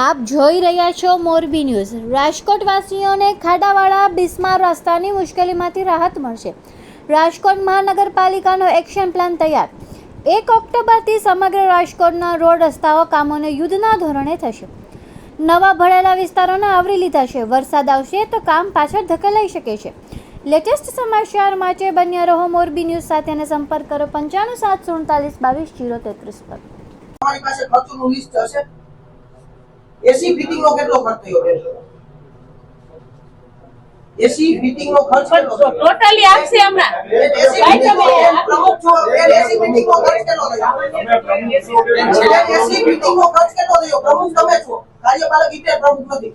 આપ જોઈ રહ્યા છો મોરબી ન્યૂઝ. રાજકોટવાસીઓને ખાડાવાળા બિસ્માર રસ્તાની મુશ્કેલીમાંથી રાહત મળશે. રાજકોટ મહાનગરપાલિકાનો એક્શન પ્લાન તૈયાર. એક ઓક્ટોબરથી સમગ્ર રાજકોટના રોડ રસ્તાઓ કામોને યુદ્ધના ધોરણે થશે. નવા ભળેલા વિસ્તારોને આવરી લીધા છે. વરસાદ આવશે તો કામ પાછળ ધકેલાઈ શકે છે. લેટેસ્ટ સમાચાર માટે બન્યા રહો મોરબી ન્યૂઝ સાથે સંપર્ક કરો પંચાણું સાત સુડતાલીસ બાવીસ જીરો તેત્રીસ પર તમારી પાસે ખર્ચનું લિસ્ટ હશે એસી ફિટિંગ નો કેટલો ખર્ચ થયો બેન? એસી ફિટિંગ નો ખર્ચ કેટલો? ટોટલી આપશે હમણાં. ફિટિંગ નો પ્રમુખ છો એસી ફિટિંગ નો ખર્ચ કેટલો થયો? એસી ફિટિંગ નો? ખર્ચ કેટલો થયો? પ્રમુખ તમે છો. કાર્યપાલક ઈટે પ્રમુખ નથી.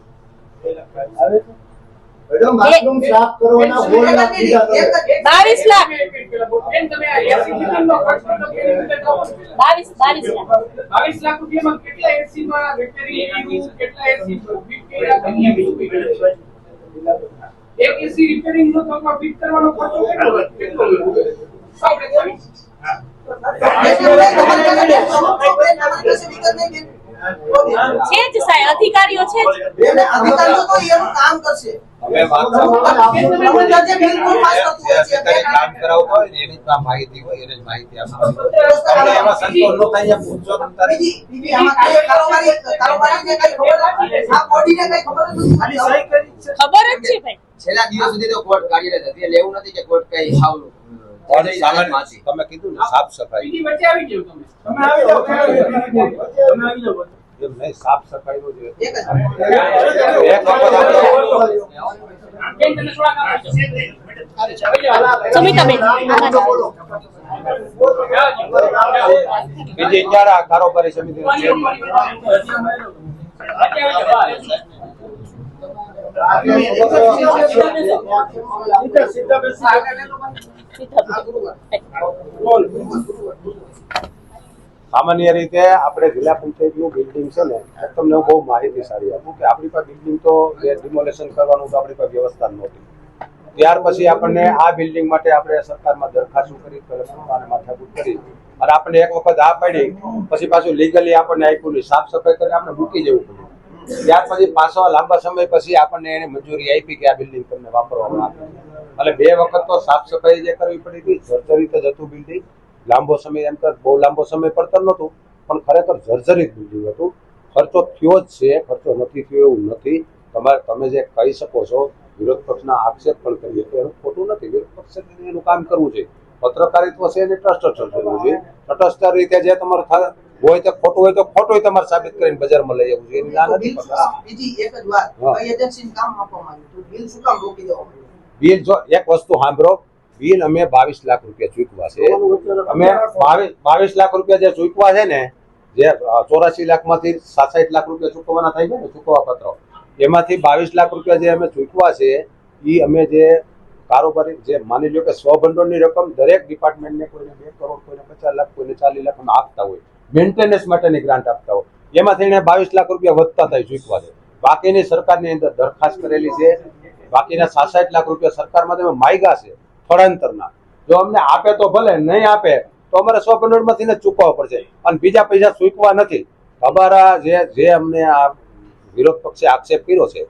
બાવીસ લાખ. છો? બાવીસ બાવીસ બાવીસ લાખ રૂપિયામાં કેટલા માં કેટલા? એક નો કરવાનો ખર્ચો કેટલો કેટલો જ સાહેબ અધિકારીઓ છે જ. અધિકારીઓ તો એનું કામ કરશે. વાત કામ હોય ને એની જ માહિતી હોય એને જ માહિતી એમાં સંતોષ ન થાય પૂછજો ખબર જ નથી? ખબર જ છે ભાઈ. છેલ્લા દિવસ સુધી તો કોર્ટ કાર્યરત હતી. એટલે એવું નથી કે કોર્ટ કઈ હાવ પણ સામાન્ય તમે કીધું ને સાફ સફાઈ. વચ્ચે આવી જાવ તમે. તમે આવી જાવ તમે આવી જાવ સાફ સફાઈનું જે બીજી ક્યારે આ કારોબારી સમિતિનું ચેરમેન સામાન્ય રીતે આપણે જિલ્લા પંચાયતનું બિલ્ડિંગ છે ને તમને બહુ માહિતી સારી આપું કે આપણી પાસે બિલ્ડિંગ તો ડિમોલેશન કરવાનું તો આપણી પાસે વ્યવસ્થા નહોતી. ત્યાર પછી આપણને આ બિલ્ડિંગ માટે આપણે સરકારમાં દરખાસ્તો કરી અને માથાકૂટ કરી, અને આપણને એક વખત આ પડી, પછી પાછું લીગલી આપણને આપ્યું નહીં, સાફ સફાઈ કરી આપણે મૂકી જવું પડ્યું. ત્યાર પછી પાછો લાંબા સમય પછી આપણને એને મંજૂરી આપી કે આ બિલ્ડિંગ તમને વાપરવામાં આવે એટલે બે વખત તો સાફ સફાઈ જે કરવી પડી હતી, જર્જરિત જ હતું બિલ્ડિંગ લાંબો સમય એમ તો બહુ લાંબો સમય પડતર નહોતું પણ ખરેખર જર્જરિત બિલ્ડિંગ હતું. ખર્ચો થયો જ છે ખર્ચો નથી થયો એવું નથી. તમારે તમે જે કહી શકો છો વિરોધ પક્ષના આક્ષેપ પણ કરીએ તો એનું ખોટું નથી. વિરોધ પક્ષે એનું કામ કરવું છે પત્રકારિત્વ છે એને ટ્રસ્ટ કરવું છે તટસ્થ રીતે જે તમારે હોય તો ખોટું હોય તો ખોટું તમારે સાબિત કરીને બજારમાં લઈ આવવું છે એની ના નથી? બીજી એક જ વાત. એજન્સીને કામ આપવામાં આવ્યું બિલ શું કામ રોકી દેવામાં બિલ જો એક વસ્તુ સાંભળો. બિલ અમે બાવીસ લાખ રૂપિયા ચૂકવા છે. અમે બાવીસ લાખ રૂપિયા જે ચૂકવા છે ને જે ચોરાસી લાખમાંથી સાસઠ લાખ રૂપિયા ચૂકવવાના થાય છે ને ચૂકવવા પત્ર એમાંથી બાવીસ લાખ રૂપિયા જે અમે ચૂકવા છે એ અમે જે કારોબારી જે માની લો કે સ્વભંડોળની રકમ દરેક ડિપાર્ટમેન્ટને કોઈને બે કરોડ કોઈને પચાસ લાખ કોઈને ચાલીસ લાખ આપતા હોય. મેન્ટેનન્સ માટેની ગ્રાન્ટ આપતા હોય. એમાંથી એને બાવીસ લાખ રૂપિયા વધતા થાય ચૂકવા છે બાકીની સરકારની અંદર દરખાસ્ત કરેલી છે. બાકીના સાસઠ લાખ રૂપિયા સરકારમાં તમે માયગા છે. સ્થળાંતરના જો અમને આપે તો ભલે નહીં આપે તો અમારે સો માંથી જ ચૂકવવા પડશે. અને બીજા પૈસા ચૂકવા નથી. અમારા જે જે અમને આ વિરોધ પક્ષે આક્ષેપ કર્યો છે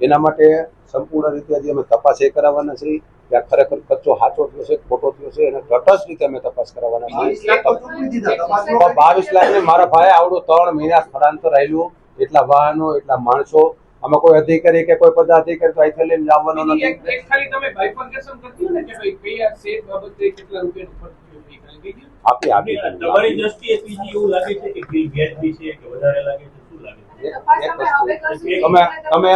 એના માટે સંપૂર્ણ રીતે હજી અમે તપાસ એ કરાવવાના છે કે આ ખરેખર કચ્ચો સાચો થયો છે ખોટો થયો છે એને તટસ્થ રીતે અમે તપાસ કરાવવાના બાવીસ લાખ તો ચૂકવી દીધા. તમારે છે બાવીસ લાખ ને મારા ભાઈ આવડું ત્રણ મહિના સ્થળાંતર રહેલું એટલા વાહનો એટલા માણસો અમે કોઈ અધિકારી કે કોઈ પદાધિકારી તો અહીંથી લઈને જવાનો નથી. ખાલી તમે બાયફર્કેશન કરતી હોય ને કે ભાઈ કયા સેટ બાબતે કેટલા રૂપિયાનો ખર્ચ થયો છે એ ખાલી કહી દ્યો. આપી આપી તમારી દ્રષ્ટિએ બીજી એવું લાગે છે કે બિલ વ્યાજબી છે કે વધારે લાગે છે? શું લાગે છે? એક- એક વસ્તુ. તમે તમે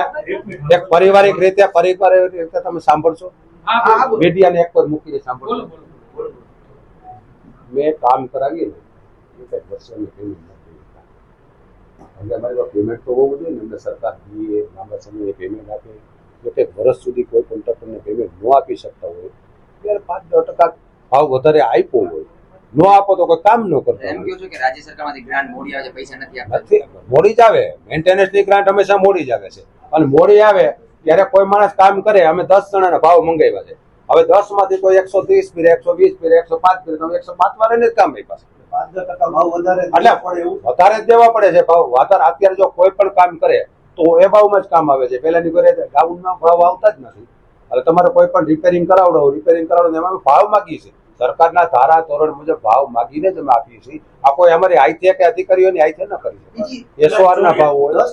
એક પારિવારિક રીતે પારિવારિક રીતે તમે સાંભળશો? મીડિયાને એક વાર મૂકીને સાંભળો. મેં કામ કરાવીએ ને એક પેમેન્ટ. કે અમારે પેમેન્ટ તો હોવું જોઈએ ને અમને સરકાર દીએ લાંબા સમયે પેમેન્ટ આપે. કે વર્ષ સુધી કોઈ કોન્ટ્રાક્ટરને પેમેન્ટ ન આપી શકતા હોય ત્યારે પાંચ દસ ટકા ભાવ વધારે આપ્યો હોય. ન આપો તો કોઈ કામ ન કરતો એમ હોય. કહ્યું છું કે રાજ્ય સરકારમાંથી ગ્રાન્ટ મોડી આવે છે પૈસા નથી આપતા. મોડી જ આવે. મેન્ટેનન્સની ગ્રાન્ટ હંમેશા મોડી જ આવે છે. અને મોડી આવે ત્યારે કોઈ માણસ કામ કરે અમે દસ જણાના ભાવ મંગાવ્યા છે. હવે દસમાંથી કોઈ એકસો ત્રીસ પીરે એકસો વીસ પીરે એકસો પાંચ પીરે તમે એકસો પાંચ વાળાને જ કામ આપ્યા છે. વધારે એટલે વધારે જ દેવા પડે છે ભાવ. વાતર અત્યારે જો કોઈ પણ કામ કરે તો એ ભાવમાં જ કામ આવે છે. પહેલાની ઘરે ગાઉનમાં ભાવ આવતા જ નથી. એટલે તમારે કોઈ પણ રિપેરિંગ કરાવડો રિપેરિંગ કરાવડો એમાં ભાવ માગીએ છીએ. સરકારના ધારા ધોરણ મુજબ ભાવ માગીને જ અમે આપીએ છીએ. આ કોઈ અમારી આઈથી કે અધિકારીઓની આઈથી ન કરી શકે એસઓઆર ના ભાવ હોય?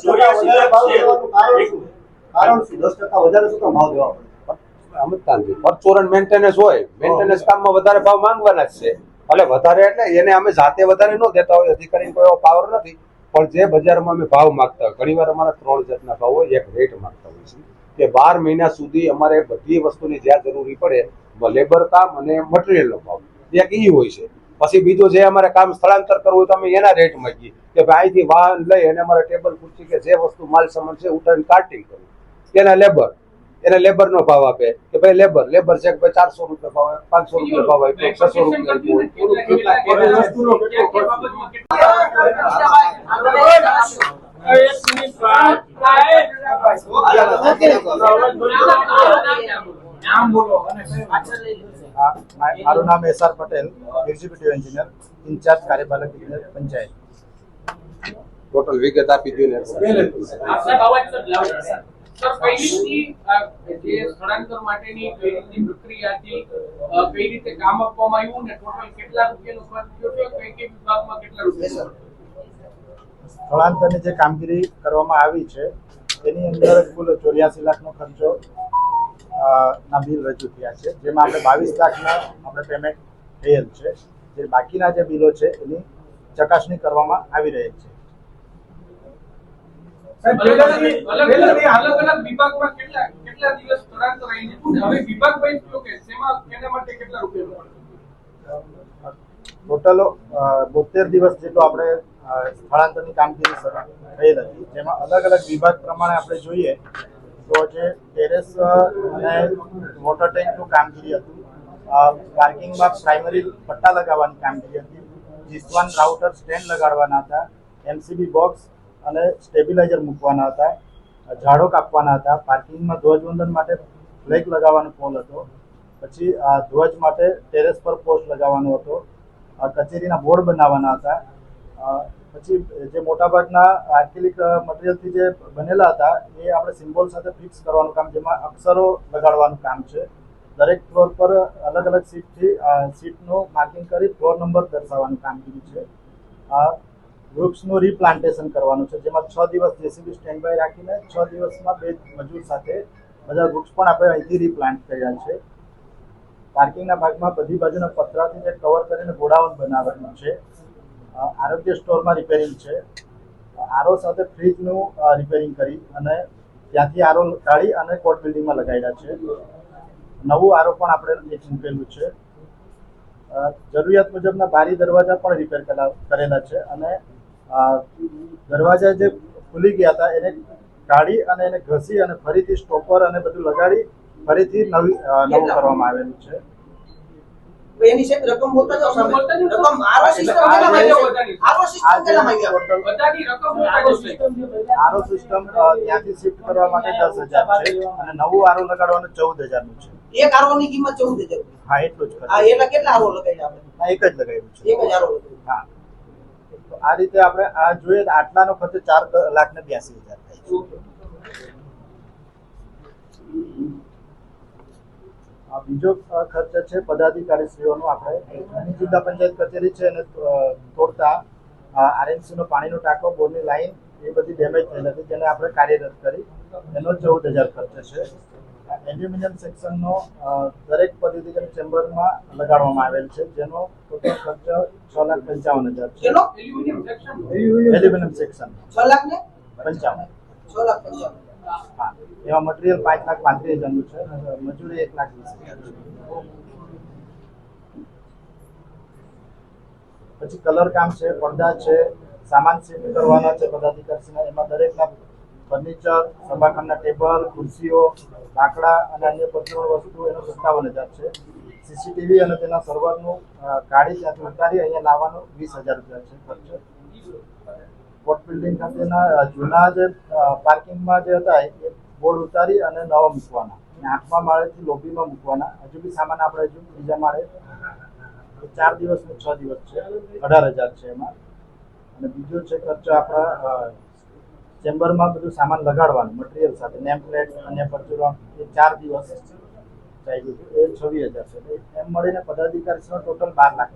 સમજતા નથી પરચોરણ મેન્ટેનન્સ હોય. મેન્ટેનન્સ કામમાં વધારે ભાવ માંગવાના જ છે. એટલે વધારે એટલે એને અમે જાતે વધારે ન દેતા હોય, અધિકારીને કોઈ એવો પાવર નથી. પણ જે બજારમાં અમે ભાવ માગતા હોય, ઘણીવાર અમારા ત્રણ જાતના ભાવ હોય, એક રેટ માગતા હોય છે. કે બાર મહિના સુધી અમારે બધી વસ્તુની જ્યાં જરૂરી પડે લેબર કામ અને મટીરિયલનો ભાવ. એક ઈ હોય છે. પછી બીજું જે અમારે કામ સ્થળાંતર કરવું હોય તો અમે એના રેટ માંગીએ. કે ભાઈ અહીંથી વાહન લઈ અને અમારે ટેબલ ખુરશી કે જે વસ્તુ માલ સામાન છે ઉઠાવીને કાર્ટિંગ કરવું. એના લેબર એને લેબર નો ભાવ આપે. કે ભાઈ લેબર લેબર છે કે ભાઈ ચારસો રૂપિયા ભાવ આવે પાંચસો રૂપિયા ભાવ આવે છસો રૂપિયા મારું નામ S R Patel executive engineer in-charge કાર્યપાલક ઇજનેર પંચાયત. ટોટલ વિગત આપી દો ને. આપના અવાજ સર કઈ રીતની જે સ્થળાંતર માટેની કઈ રીતની પ્રક્રિયા હતી કઈ રીતે કામ આપવામાં આવ્યું ને ટોટલ કેટલા રૂપિયાનો ખર્ચ થયો છે? કઈ કઈ વિભાગમાં કેટલા રૂપિયા સ્થળાંતરની જે કામગીરી કરવામાં આવી છે એની અંદર કુલ ચોર્યાસી લાખનો ખર્ચો ના બિલ રજૂ થયા છે જેમાં આપણે બાવીસ લાખના આપણે પેમેન્ટ થયેલ છે. જે બાકીના જે બિલો છે એની ચકાસણી કરવામાં આવી રહી છે. ટોટલ બોતેર દિવસ જેટલું આપણે સ્થળાંતરની કામગીરી હતી. જેમાં અલગ અલગ વિભાગ પ્રમાણે આપણે જોઈએ તો જે ટેરેસ અને વોટર ટેન્કનું કામગીરી હતું. પાર્કિંગમાં પ્રાઇમરી પટ્ટા લગાવવાની કામગીરી હતી. જીસવાન રાઉટર સ્ટેન્ડ લગાડવાના હતા. એમસીબી બોક્સ અને સ્ટેબિલાઇઝર મૂકવાના હતા, ઝાડો કાપવાના હતા. પાર્કિંગમાં ધ્વજવંદન માટે ફ્લેગ લગાવવાનો પોલ હતો. પછી ધ્વજ માટે ટેરેસ પર પોસ્ટ લગાવવાનો હતો. કચેરીના બોર્ડ બનાવવાના હતા. પછી, જે મોટાભાગના આર્કેલિક મટીરિયલથી જે બનેલા હતા, એ આપણે સિમ્બોલ સાથે ફિક્સ કરવાનું કામ, જેમાં અક્ષરો લગાડવાનું કામ છે. દરેક ફ્લોર પર અલગ અલગ સીટથી સીટનું માર્કિંગ કરી ફ્લોર નંબર દર્શાવવાનું કામગીરી છે. વૃક્ષનું રીપ્લાન્ટેશન કરવાનું છે. જેમાં છ દિવસ જેસીબી સ્ટેન્ડ બાય રાખીને છ દિવસમાં બે મજૂર સાથે બધા વૃક્ષ પણ આપણે અહીંથી રીપ્લાન્ટ કર્યા છે. પાર્કિંગના ભાગમાં બધી બાજુના પતરાથી જે કવર કરીને ગોડાઉન બનાવવાનું છે. આરોગ્ય સ્ટોરમાં રિપેરિંગ છે. આરો સાથે ફ્રીજનું રિપેરિંગ કરી અને ત્યાંથી આરો કાઢી અને કોર્ટ બિલ્ડિંગમાં લગાવ્યા છે. નવું આરો પણ આપણે એક મૂકેલું છે. જરૂરિયાત મુજબના બારી દરવાજા પણ રિપેર કરેલા છે અને દરવાજા જે ખુલી ગયા હતા એને કાઢી અને એને ઘસી અને ફરીથી સ્ટોપર અને બધું લગાડી ફરીથી નવી નવું કરવામાં આવેલું છે. RO system. આરો. આરો ત્યાંથી શિફ્ટ કરવા માટે દસ હજાર છે અને નવું આરો લગાડવાનું ચૌદ હજારનું છે. એક આરોની કિંમત ચૌદ હજાર. હા એટલું જ આ ખર્ચ કેટલા આરો લગાડ્યા એક જ લગાવ્યું છે. એક જ આરો લગાડ્યો. હા. આ રીતે આપણે આ જોઈએ આટલાનો ખર્ચ ચાર લાખ ને બ્યાસી હજાર થાય બીજો ખર્ચ છે પદાધિકારીશ્રીઓનો આપણે. જિલ્લા પંચાયત કચેરી છે અને તોડતા આરએમસી નો પાણીનો ટાંકો, બોરની લાઈન, એ બધી ડેમેજ થયેલ હતી જેને આપણે કાર્યરત કરી. એનો ચૌદ હજાર ખર્ચ છે. એલ્યુમિનિયમ સેક્શનનો દરેક પદ્ધતિગત ચેમ્બરમાં લગાડવામાં આવેલ છે જેનો ટોટલ ખર્ચ છ લાખ પંચાવન હજાર છે. Aluminium section? છ લાખ ને? પંચાવન. છ લાખ પંચાવન. હા. એમાં મટીરિયલ પાંચ લાખ પાંત્રીસ હજારનું છે મજૂરી એક લાખ વીસ હજાર પછી કલર કામ છે પડદા છે સામાન શિફ્ટ કરવાના છે પદાધિકારીના એમાં દરેકના ફર્નિચર, સભાખંડના ટેબલ, ખુરશીઓ, લાકડા અને અન્ય પરચુરણ વસ્તુ એનો સત્તાવન હજાર છે. સીસીટીવી અને તેના સર્વરનું કાઢી ત્યાંથી ઉતારી અહીંયા લાવવાનું વીસ હજાર રૂપિયા છે ખર્ચ. કોર્ટ બિલ્ડિંગ ખાતેના જૂના જે પાર્કિંગમાં જે હતા, એ બોર્ડ ઉતારી અને નવા મૂકવાના. અને આઠમા માળેથી લોબીમાં મૂકવાના. હજુ બી સામાન આપણે હજુ બીજા માળે ચાર દિવસ ને છ દિવસ છે. અઢાર હજાર છે એમાં. અને બીજો છે ખર્ચો આપણા ચેમ્બરમાં બધું સામાન લગાડવાનું મટીરિયલ સાથે નેમ પ્લેટ અને પરચુરણ એ ચાર દિવસ ચાલ્યું એ છવ્વીસ હજાર છે. એમ મળીને પદાધિકારીનો ટોટલ બાર લાખ?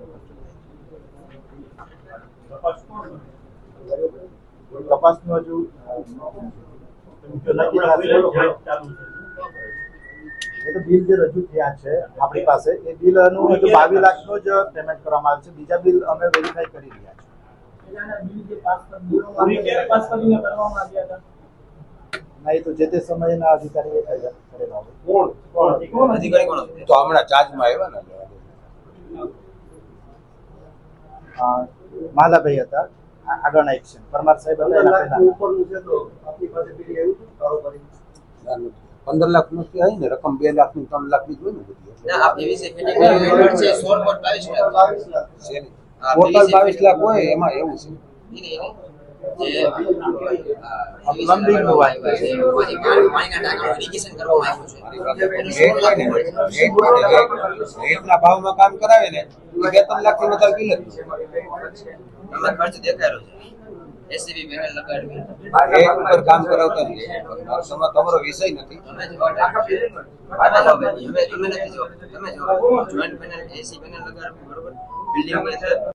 તપાસનું હજુ. એ તો બિલ જે રજૂ થયા છે આપણી પાસે એ બિલનું હજુ બાવીસ લાખનું જ પેમેન્ટ કરવામાં આવ્યું છે. બીજા બિલ અમે વેરીફાઈ કરી રહ્યા છીએ. તો જે તે સમયના અધિકારી તો હમણાં ચાર્જમાં આવ્યા ને માલાભાઈ હતા. આગળ આગળના એક્શન પરમાર સાહેબ પંદર લાખ નથી. આવી ને રકમ બે લાખની ત્રણ લાખ. ની જોઈ ને. બધી ના, આ PVC fitting નું payment છે 16 પોઈન્ટ બાવીસ લાખ. બાવીસ લાખ શેની? હા, ટોટલ બાવીસ લાખ હોય એમાં એવું છે ઈ નહીં, ઈ નહીં. જે, આ, PVC Plumbing નું વાત આવ્યા છે, એમાંથી પાણી- પાણીના ટાંકાનું irrigation કરવામાં આવ્યું છે. મારી પાસે એનું રેટ 16 લાખ હોય ને, મળે. રેટ હોય ને, રેટ- રેટના ભાવમાં કામ કરાવે ને બે ત્રણ લાખથી વધારે બિલ તમે ખર્ચ દેખાડ્યો છે એસીબી પેનલ લગાડવી ઉપર કામ કરાવતા નહીં. તમારો વિષય નથી તમે જો તમે જો તમે જો જોઈન્ટ પેનલ એસી પેનલ લગાડવી બરોબર બિલ્ડિંગ